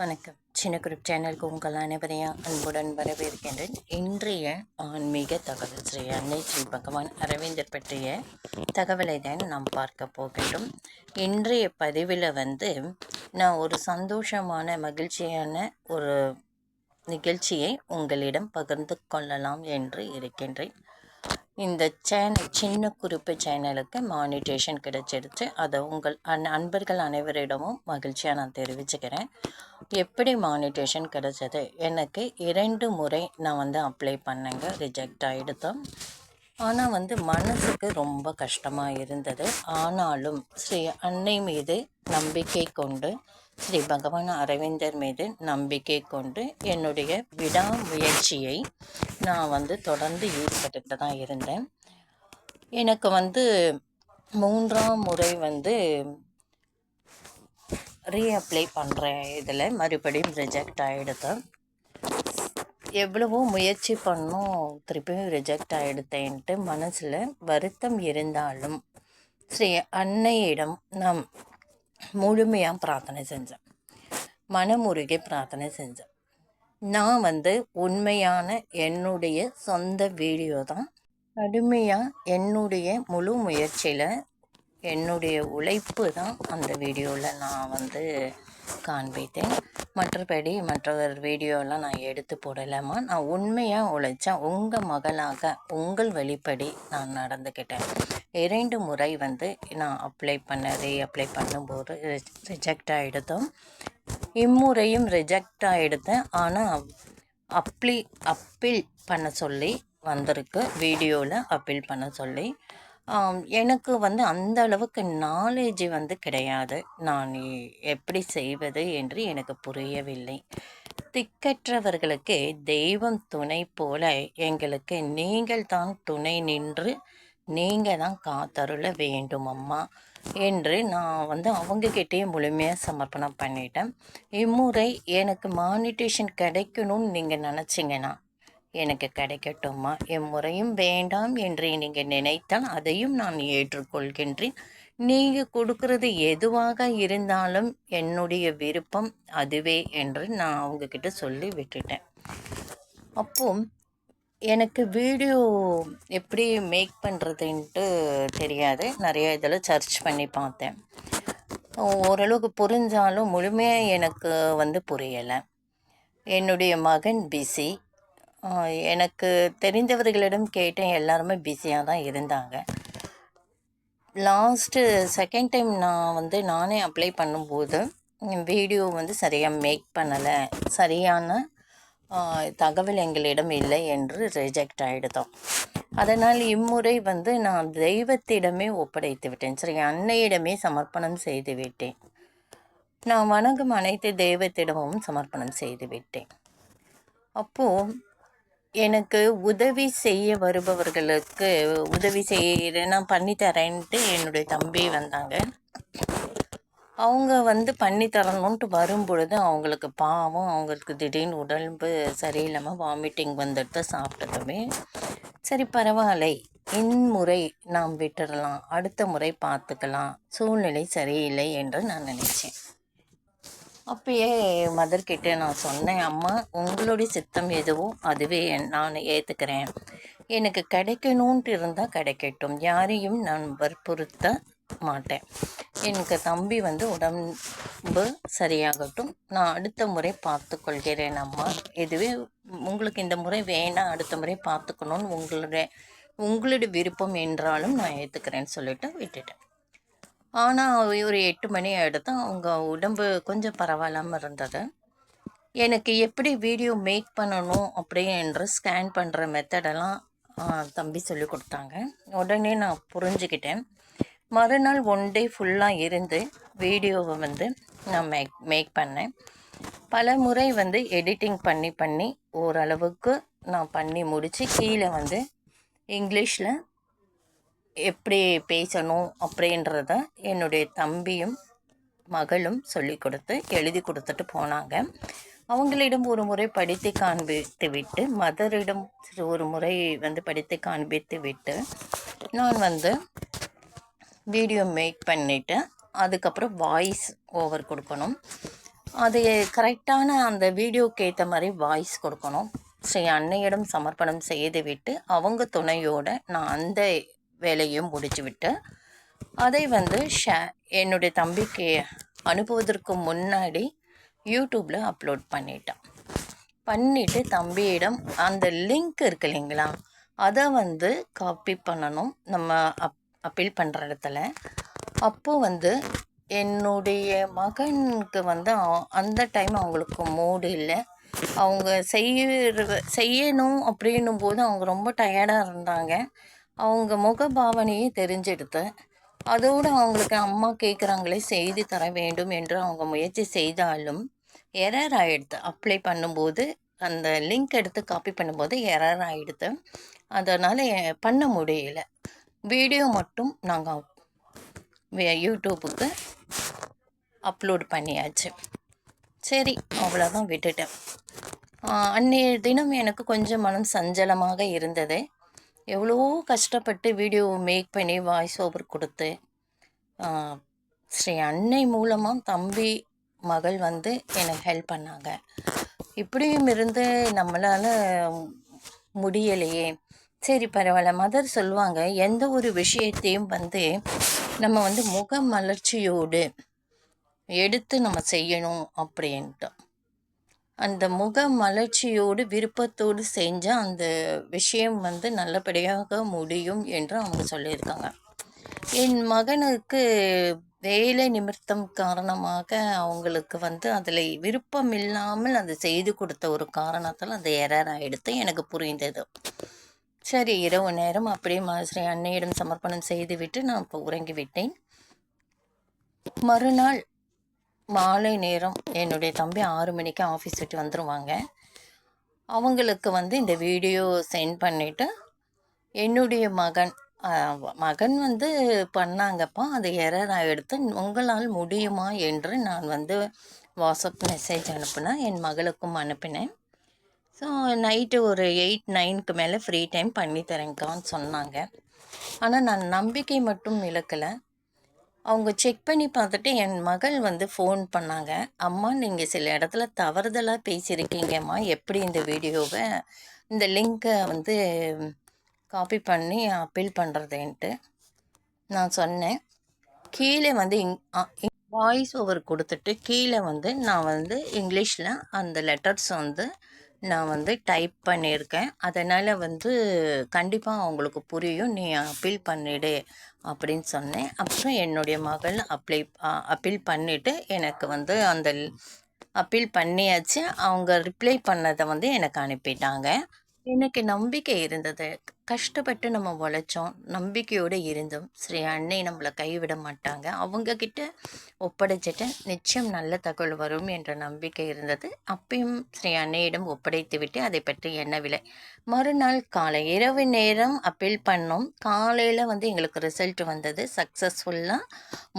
வணக்கம். சின்ன குரூப் சேனலுக்கு உங்கள் அனைவரையும் அன்புடன் வரவேற்கின்றேன். இன்றைய ஆன்மீக தகவல் ஸ்ரீ அன்னை ஸ்ரீ பகவான் அரவிந்தர் பற்றிய தகவலை தான் நாம் பார்க்க போகின்றோம். இன்றைய பதிவில் வந்து நான் ஒரு சந்தோஷமான மகிழ்ச்சியான ஒரு நிகழ்ச்சியை உங்களிடம் பகிர்ந்து கொள்ளலாம் என்று இருக்கின்றேன். இந்த சேனல் சின்ன குறிப்பு சேனலுக்கு மானிட்டேஷன் கிடைச்சிருச்சு. அதை உங்கள் அன் அன்பர்கள் அனைவரிடமும் மகிழ்ச்சியாக நான் தெரிவிச்சுக்கிறேன். எப்படி மானிட்டேஷன் கிடைச்சது? எனக்கு இரண்டு முறை நான் வந்து அப்ளை பண்ணேங்க. ரிஜெக்ட் ஆகிடுத்தோம் ஆனால் வந்து மனசுக்கு ரொம்ப கஷ்டமாக இருந்தது. ஆனாலும் ஸ்ரீ அன்னை மீது நம்பிக்கை கொண்டு ஸ்ரீ பகவான் அரவிந்தர் மீது நம்பிக்கை கொண்டு என்னுடைய விடாமுயற்சியை நான் வந்து தொடர்ந்து ஈடுபட்டுட்டு தான் இருந்தேன். எனக்கு வந்து மூன்றாம் முறை வந்து ரீஅப்ளை பண்ணுற இதில் மறுபடியும் ரிஜெக்ட் ஆகிடுது எவ்வளவோ முயற்சி பண்ணும் திருப்பியும் ரிஜெக்ட் ஆகிடுத்தேன்ட்டு மனசில் வருத்தம் இருந்தாலும் ஸ்ரீ அன்னையிடம் நம் முழுமையாக பிரார்த்தனை செஞ்சேன். மனமுருகி பிரார்த்தனை செஞ்சேன். நான் வந்து உண்மையான என்னுடைய சொந்த வீடியோ தான். கடுமையாக என்னுடைய முழு முயற்சியில் என்னுடைய உழைப்பு தான் அந்த வீடியோவில் நான் வந்து காண்பித்தேன். மற்றபடி மற்றவர் வீடியோலாம் நான் எடுத்து போடலாமா? நான் உண்மையாக உழைச்சேன் உங்கள் மகளாக உங்கள் வழிப்படி நான் நடந்துக்கிட்டேன். இரண்டு முறை வந்து நான் அப்ளை பண்ண ரீ அப்ளை பண்ணும்போது ரிஜெக்ட் ஆகிடுதோம் இம்முறையும் ரிஜெக்ட் ஆகிடுதேன் ஆனால் அப்ளி அப்பீல் பண்ண சொல்லி வந்திருக்கு. வீடியோவில் அப்பீல் பண்ண சொல்லி. எனக்கு வந்து அந்த அளவுக்கு நாலேஜ் வந்து கிடையாது. நான் எப்படி செய்வது என்று எனக்கு புரியவில்லை. திக்கற்றவர்களுக்கு தெய்வம் துணை போல எங்களுக்கு நீங்கள் தான் துணை நின்று நீங்கள் தான் காத்தருள வேண்டும் அம்மா என்று நான் வந்து அவங்கக்கிட்டேயே முழுமையாக சமர்ப்பணம் பண்ணிட்டேன். இம்முறை எனக்கு மானிட்டேஷன் கிடைக்கணும்னு நீங்கள் நினச்சிங்கன்னா எனக்கு கிடைக்கட்டுமா எம்முறையும் வேண்டாம் என்று நீங்கள் நினைத்தால் அதையும் நான் ஏற்றுக்கொள்கின்றேன். நீங்கள் கொடுக்கறது எதுவாக இருந்தாலும் என்னுடைய விருப்பம் அதுவே என்று நான் அவங்கக்கிட்ட சொல்லி விட்டுட்டேன். அப்போ எனக்கு வீடியோ எப்படி மேக் பண்ணுறதுன்ட்டு தெரியாது. நிறைய இதில் சர்ச் பண்ணி பார்த்தேன். ஓரளவுக்கு புரிஞ்சாலும் முழுமையாக எனக்கு வந்து புரியலை. என்னுடைய மகன் பிஸி. எனக்கு தெரிந்தவர்களிடம் கேட்டேன். எல்லாருமே பிஸியாக தான் இருந்தாங்க. லாஸ்ட்டு செகண்ட் டைம் நான் வந்து நானே அப்ளை பண்ணும்போது வீடியோ வந்து சரியாக மேக் பண்ணலை. சரியான தகவல் எங்களிடம் இல்லை என்று ரிஜெக்ட் ஆகிடுதோம் அதனால் இம்முறை வந்து நான் தெய்வத்திடமே ஒப்படைத்து விட்டேன். சரி அன்னையிடமே சமர்ப்பணம் செய்து விட்டேன். நான் வணங்கும் அனைத்து தெய்வத்திடமும் சமர்ப்பணம் செய்து விட்டேன். அப்போது எனக்கு உதவி செய்ய வருபவர்களுக்கு உதவி செய்கிறேன் நான் பண்ணித்தரேன்ட்டு என்னுடைய தம்பி வந்தாங்க. அவங்க வந்து பண்ணி தரணுன்ட்டு வரும்பொழுது அவங்களுக்கு பாவம் அவங்களுக்கு திடீர்னு உடம்பு சரியில்லாமல் வாமிட்டிங் வந்துட்டு சாப்பிட்டதுமே சரி பரவாயில்லை இன்முறை நாம் விட்டுடலாம் அடுத்த முறை பார்த்துக்கலாம் சூழ்நிலை சரியில்லை என்று நான் நினச்சேன். அப்பயே மதர்கிட்ட நான் சொன்னேன் அம்மா உங்களுடைய சித்தம் எதுவோ அதுவே நான் ஏற்றுக்கிறேன் எனக்கு கிடைக்கணுன்ட்டு இருந்தால் கிடைக்கட்டும். யாரையும் நான் வற்புறுத்த மாட்டேன். எனக்கு தம்பி வந்து உடம்பு சரியாகட்டும். நான் அடுத்த முறை பார்த்து கொள்கிறேன் அம்மா. இதுவே உங்களுக்கு இந்த முறை வேணாம் அடுத்த முறை பார்த்துக்கணும்னு உங்களுடைய உங்களுடைய விருப்பம் என்றாலும் நான் ஏற்றுக்கிறேன்னு சொல்லிட்டு விட்டுட்டேன். ஆனால் ஒரு எட்டு மணி ஆகிடுதான் அவங்க உடம்பு கொஞ்சம் பரவாயில்லாமல் இருந்தது. எனக்கு எப்படி வீடியோ மேக் பண்ணணும் அப்படின்ற ஸ்கேன் பண்ணுற மெத்தடெல்லாம் தம்பி சொல்லி கொடுத்தாங்க. உடனே நான் புரிஞ்சுக்கிட்டேன். மறுநாள் ஒன் டே ஃபுல்லாக இருந்து வீடியோவை வந்து நான் மேக் மேக் பண்ணேன். பல முறை வந்து எடிட்டிங் பண்ணி பண்ணி ஓரளவுக்கு நான் பண்ணி முடித்து கீழே வந்து இங்கிலீஷில் எப்படி பேசணும் அப்படின்றத என்னுடைய தம்பியும் மகளும் சொல்லி கொடுத்து எழுதி கொடுத்துட்டு போனாங்க. அவங்களிடம் ஒரு முறை படித்து காண்பித்து விட்டு மதரிடம் ஒரு முறை வந்து படித்து காண்பித்து விட்டு நான் வந்து வீடியோ மேக் பண்ணிவிட்டு அதுக்கப்புறம் வாய்ஸ் ஓவர் கொடுக்கணும். அது கரெக்டான அந்த வீடியோக்கு ஏற்ற மாதிரி வாய்ஸ் கொடுக்கணும். ஸ்ரீ அன்னையிடம் சமர்ப்பணம் செய்துவிட்டு அவங்க துணையோடு நான் அந்த வேலையும் முடிச்சுவிட்டு அதை வந்து ஷே என்னுடைய தம்பிக்கு அனுப்புவதற்கு முன்னாடி யூடியூப்பில் அப்லோட் பண்ணிட்டேன். பண்ணிவிட்டு தம்பியிடம் அந்த லிங்க் இருக்கு இல்லைங்களா அதை வந்து காப்பி பண்ணணும். நம்ம அப் அப்பீல் பண்ணுற இடத்துல. அப்போது வந்து என்னுடைய மகனுக்கு வந்து அந்த டைம் அவங்களுக்கு மூடு இல்லை. அவங்க செய்ய செய்யணும் அப்படின்னும் போது அவங்க ரொம்ப டயர்டாக இருந்தாங்க. அவங்க முக பாவனையே தெரிஞ்செடுத்து அதோடு அவங்களுக்கு அம்மா கேட்குறாங்களே செய்து தர வேண்டும் என்று அவங்க முயற்சி செய்தாலும் எரர் ஆகிடுது அப்ளை பண்ணும்போது அந்த லிங்க் எடுத்து காப்பி பண்ணும்போது எரர் ஆகிடுது அதனால் பண்ண முடியல. வீடியோ மட்டும் நாங்கள் யூடியூப்புக்கு அப்லோட் பண்ணியாச்சு. சரி அவ்வளோதான் விட்டுட்டேன். அன்றைய தினம் எனக்கு கொஞ்சம் மனம் சஞ்சலமாக இருந்தது. எவ்வளோ கஷ்டப்பட்டு வீடியோ மேக் பண்ணி வாய்ஸ் ஓவர் கொடுத்து ஸ்ரீ அன்னை மூலமாக தம்பி மகள் வந்து எனக்கு ஹெல்ப் பண்ணாங்க. இப்படியும் இருந்து நம்மளால் முடியலையே. சரி பரவாயில்ல. மதர் சொல்லுவாங்க எந்த ஒரு விஷயத்தையும் வந்து நம்ம வந்து முக மலர்ச்சியோடு எடுத்து நம்ம செய்யணும் அப்படின்ட்டு. அந்த முக மலர்ச்சியோடு விருப்பத்தோடு செஞ்சால் அந்த விஷயம் வந்து நல்லபடியாக முடியும் என்று அவங்க சொல்லியிருக்காங்க. என் மகனுக்கு வேலை நிமித்தம் காரணமாக அவங்களுக்கு வந்து அதில் விருப்பம் இல்லாமல் அதை செய்து கொடுத்த ஒரு காரணத்தால் அந்த எரர் ஆகிடுத்து எனக்கு புரிந்தது. சரி இரவு நேரம் அப்படியே மாதிரி அன்னையிடம் சமர்ப்பணம் செய்துவிட்டு நான் இப்போ உறங்கிவிட்டேன். மறுநாள் மாலை நேரம் என்னுடைய தம்பி ஆறு மணிக்கு ஆஃபீஸ் விட்டு வந்துடுவாங்க அவங்களுக்கு வந்து இந்த வீடியோ சென்ட் பண்ணிவிட்டு என்னுடைய மகன் மகன் வந்து பண்ணாங்கப்பா அது எரர் எடுத்து உங்களால் முடியுமா என்று நான் வந்து வாட்ஸ்அப் மெசேஜ் அனுப்புனேன் என் மகளுக்கும் அனுப்பினேன். ஸோ நைட்டு ஒரு எயிட் நைனுக்கு மேலே ஃப்ரீ டைம் பண்ணி தரேங்க்கான்னு சொன்னாங்க. ஆனால் நான் நம்பிக்கை மட்டும் இழக்கலை. அவங்க செக் பண்ணி பார்த்துட்டு என் மகள் வந்து ஃபோன் பண்ணாங்க. அம்மா நீங்கள் சில இடத்துல தவறுதலாக பேசியிருக்கீங்கம்மா. எப்படி இந்த வீடியோவை இந்த லிங்க்கை வந்து காப்பி பண்ணி அப்பீல் பண்ணுறதுன்ட்டு நான் சொன்னேன். கீழே வந்து இங் வாய்ஸ் ஓவர் கொடுத்துட்டு கீழே வந்து நான் வந்து இங்கிலீஷில் அந்த லெட்டர்ஸ் வந்து நான் வந்து டைப் பண்ணியிருக்கேன். அதனால் வந்து கண்டிப்பாக அவங்களுக்கு புரியும். நீ அப்பீல் பண்ணிடு அப்படின்னு சொன்னேன். அப்புறம் என்னுடைய மகள் அப்ளை அப்பீல் பண்ணிவிட்டு எனக்கு வந்து அந்த அப்பீல் பண்ணியாச்சு. அவங்க ரிப்ளை பண்ணதை வந்து எனக்கு அனுப்பிட்டாங்க. எனக்கு நம்பிக்கை இருந்தது. கஷ்டப்பட்டு நம்ம உழைச்சோம். நம்பிக்கையோடு இருந்தோம். ஸ்ரீ அன்னை நம்மளை கைவிட மாட்டாங்க. அவங்கக்கிட்ட ஒப்படைச்சிட்டு நிச்சயம் நல்ல தகவல் வரும் என்ற நம்பிக்கை இருந்தது. அப்பயும் ஸ்ரீ அன்னையிடம் ஒப்படைத்து விட்டு அதை பற்றி எண்ணவில்லை மறுநாள் காலை இரவு நேரம் அப்பீல் பண்ணோம். காலையில் வந்து எங்களுக்கு ரிசல்ட் வந்தது. சக்ஸஸ்ஃபுல்லாக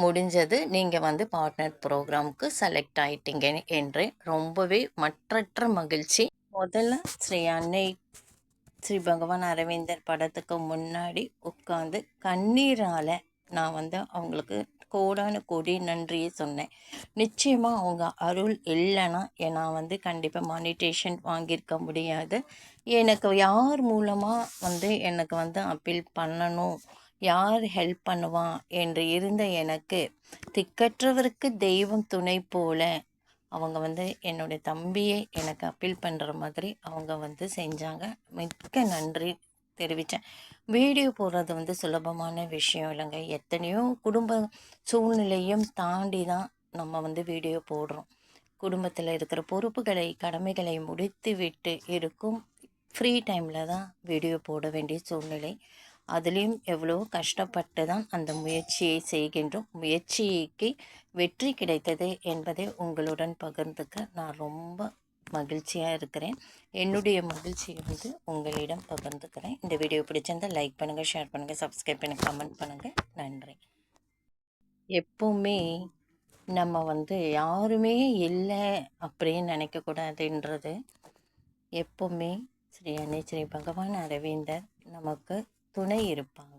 முடிஞ்சது. நீங்கள் வந்து பார்ட்னர் ப்ரோக்ராமுக்கு செலக்ட் ஆயிட்டீங்க என்று ரொம்பவே மற்றற்ற மகிழ்ச்சி. முதல்ல ஸ்ரீ அன்னை ஸ்ரீ பகவான் அரவிந்தர் படத்துக்கு முன்னாடி உட்காந்து கண்ணீரால் நான் வந்து அவங்களுக்கு கோடான கோடி நன்றியை சொன்னேன். நிச்சயமாக அவங்க அருள் இல்லைன்னா நான் வந்து கண்டிப்பாக மானிட்டேஷன் வாங்கியிருக்க முடியாது. எனக்கு யார் மூலமாக வந்து எனக்கு வந்து அப்பீல் பண்ணணும் யார் ஹெல்ப் பண்ணுவான் என்று இருந்த எனக்கு திக்கற்றவருக்கு தெய்வம் துணை போல அவங்க வந்து என்னுடைய தம்பியை எனக்கு அப்பீல் பண்ணுற மாதிரி அவங்க வந்து செஞ்சாங்க. மிக்க நன்றி தெரிவித்தேன் வீடியோ போடுறது வந்து சுலபமான விஷயம் இல்லைங்க. எத்தனையோ குடும்ப சூழ்நிலையும் தாண்டி தான் நம்ம வந்து வீடியோ போடுறோம். குடும்பத்தில் இருக்கிற பொறுப்புகளை கடமைகளை முடித்து விட்டு இருக்கும் ஃப்ரீ டைமில் தான் வீடியோ போட வேண்டிய சூழ்நிலை. அதுலேயும் எவ்வளோ கஷ்டப்பட்டு தான் அந்த முயற்சியை செய்கின்றோம். முயற்சிக்கு வெற்றி கிடைத்தது என்பதை உங்களுடன் பகிர்ந்துக்க நான் ரொம்ப மகிழ்ச்சியாக இருக்கிறேன். என்னுடைய மகிழ்ச்சியை வந்து உங்களிடம் பகிர்ந்துக்கிறேன். இந்த வீடியோ பிடிச்சிருந்தால் லைக் பண்ணுங்கள் ஷேர் பண்ணுங்கள் சப்ஸ்கிரைப் பண்ணி கமெண்ட் பண்ணுங்கள் நன்றி. எப்போவுமே நம்ம வந்து யாருமே இல்லை அப்படின்னு நினைக்கக்கூடாதுன்றது எப்போவுமே ஸ்ரீ அன்னை ஸ்ரீ பகவான் அரவிந்தர் நமக்கு துணை இருப்பாங்க.